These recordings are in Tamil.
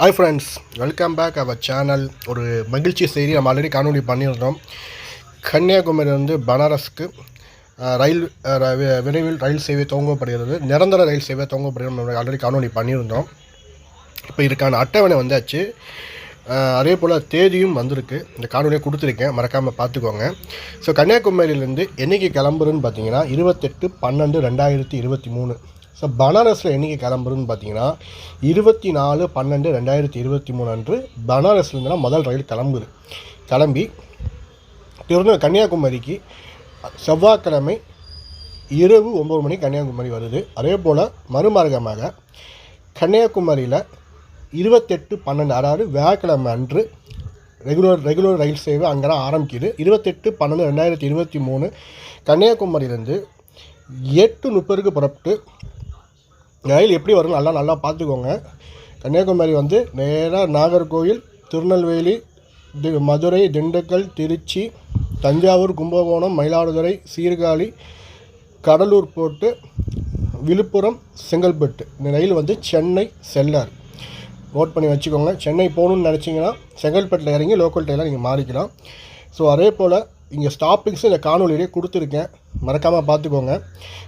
Hi friends welcome back our channel ஒரு மகிழ்ச்சி செய்தி நம்ம ஆல்ரெடி காணொலி பண்ணியிருந்தோம். கன்னியாகுமரி வந்து பனாரஸ்க்கு ரயில் ர- வி- விரைவில் ரயில் சேவை துவங்கப்படுகிறது. நிரந்தர ரயில் சேவை துவங்கப்படுகிறது நம்ம ஆல்ரெடி காணொலி பண்ணியிருந்தோம். இப்போ இதுக்கான அட்டவணை வந்தாச்சு. அதே போல் தேதியும் வந்திருக்கு. இந்த காணொலியை கொடுத்துருக்கேன். மறக்காமல் பார்த்துக்கோங்க. ஸோ கன்னியாகுமரியிலேருந்து என்னைக்கு கிளம்புறதுன்னு பார்த்தீங்கன்னா இருபத்தெட்டு பன்னெண்டு ரெண்டாயிரத்தி இருபத்தி மூணு. ஸோ பனாரஸில் என்னைக்கு கிளம்புறதுன்னு பார்த்தீங்கன்னா இருபத்தி நாலு பன்னெண்டு ரெண்டாயிரத்தி இருபத்தி மூணு அன்று பனாரஸ்லேருந்துலாம் முதல் ரயில் கிளம்புது. கிளம்பி திருநெல் கன்னியாகுமரிக்கு செவ்வாய்க்கிழமை இரவு ஒம்பது மணிக்கு கன்னியாகுமரி வருது. அதே போல் மறுமார்க்கமாக கன்னியாகுமரியில் இருபத்தெட்டு பன்னெண்டு அதாவது வியாழக்கிழமை அன்று ரெகுலர் ரெகுலர் ரயில் சேவை அங்கே ஆரம்பிக்குது. இருபத்தெட்டு பன்னெண்டு ரெண்டாயிரத்தி இருபத்தி மூணு கன்னியாகுமரியிலேருந்து எட்டு முப்பதுக்கு புறப்பட்டு ரயில் எப்படி வரும் நல்லா நல்லா பார்த்துக்கோங்க. கன்னியாகுமரி வந்து நேராக நாகர்கோவில் திருநெல்வேலி தி மதுரை திண்டுக்கல் திருச்சி தஞ்சாவூர் கும்பகோணம் மயிலாடுதுறை சீர்காழி கடலூர் போட்டு விழுப்புரம் செங்கல்பட்டு. இந்த ரயில் வந்து சென்னை செல்லார். நோட் பண்ணி வச்சுக்கோங்க. சென்னை போகணுன்னு நினச்சிங்கன்னா செங்கல்பட்டில் இறங்கி லோக்கல் ட்ரெயினில் நீங்கள் மாறிக்கலாம். ஸோ அதே போல் இங்கே ஸ்டாப்பிங்ஸும் இந்த காணொலியிலே கொடுத்துருக்கேன். மறக்காமல் பார்த்துக்கோங்க.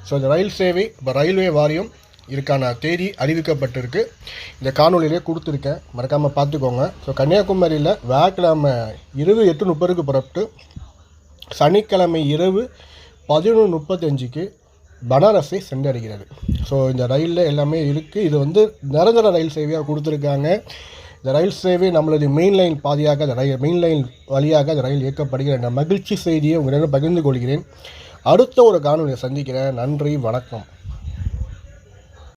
ஸோ இந்த ரயில் சேவை இப்போ ரயில்வே வாரியம் இதுக்கான தேதி அறிவிக்கப்பட்டிருக்கு. இந்த காணொலியிலே கொடுத்துருக்கேன். மறக்காமல் பார்த்துக்கோங்க. ஸோ கன்னியாகுமரியில் வியாழக்கிழமை இரவு எட்டு முப்பதுக்கு புறப்பட்டு சனிக்கிழமை இரவு பதினொன்று முப்பத்தஞ்சுக்கு பனாரஸை சென்றடைகிறது. ஸோ இந்த ரயிலில் எல்லாமே இருக்குது இது வந்து நிரந்தர ரயில் சேவையாக கொடுத்துருக்காங்க. இந்த ரயில் சேவை நம்மளது மெயின் லைன் பாதியாக அந்த ரயில் மெயின் லைன் வழியாக அந்த ரயில் இயக்கப்படுகிற இந்த மகிழ்ச்சி செய்தியை உங்களிடம் பகிர்ந்து கொள்கிறேன். அடுத்த ஒரு காணொலியை சந்திக்கிறேன். நன்றி வணக்கம்.